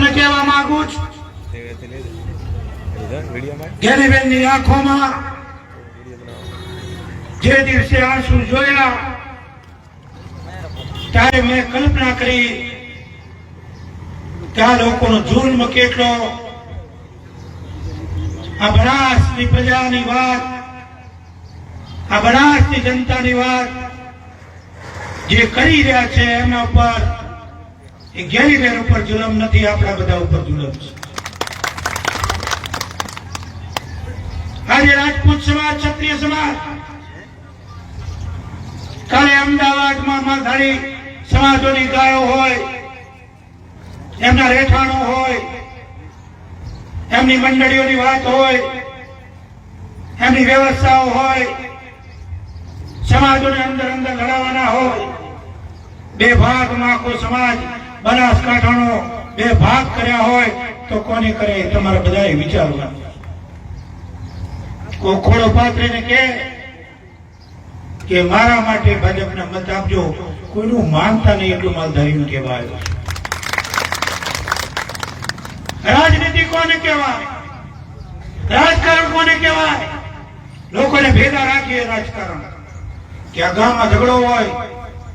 લોકોને કહેવા માંગુ છું. ગેરીબેનની આંખોમાં જે દિવસે આંસુ જોયા, ત્યારે મેં કલ્પના કરી, કે લોકોનો જુલ્મ કેટલો. આ બનાસની પ્રજાની વાત, આ બનાસની જનતાની વાત જે કરી રહ્યા છે એમના ઉપર એ ગેરીબેન ઉપર જુલમ નથી, આપણા બધા ઉપર જુલમ છે. આજે રાજપૂત સમાજ, ક્ષત્રિય સમાજ, કાલે અમદાવાદમાં માલધારી સમાજોની ગાયો હોય, એમના રહેઠાણો હોય, એમની મંડળીઓની વાત હોય, એમની વ્યવસ્થાઓ હોય, સમાજોને અંદર અંદર લડાવવાના હોય, બે ભાગમાં કોઈ સમાજ બનાસકાંઠાનો બે ભાગ કર્યા હોય તો કોને કરે તમારે બધાએ વિચારવાનું કોખોડો પાત્રીને કે કે મારા માટે ભાજપને મત આપજો. કોઈનું માનતા નહીં એટલું માલધારીનું કહેવાય. રાજનીતિ કોને કહેવાય? રાજકારણ કોને કહેવાય? લોકોને ભેગા રાખીએ રાજકારણ. કે ગામમાં ઝઘડો હોય,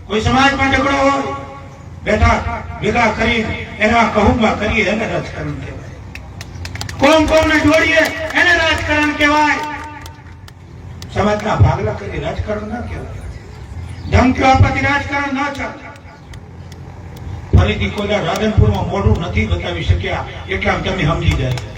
કોઈ સમાજમાં ઝઘડો હોય બેઠા, ભેગા કરી એના કહુમાં કરીએ એને રાજકારણ કહેવાય. કોમ કોમને જોડીએ એને રાજકારણ કહેવાય. સમાજના ભાગલા કરી રાજકારણ ના કહેવાય. ધમકીઓ આપવાથી રાજકારણ ના ચાલે. ફરીથી કોઈ રાધનપુરમાં મોઢું નથી બતાવી શક્યા, એટલા તમે સમજી જાય.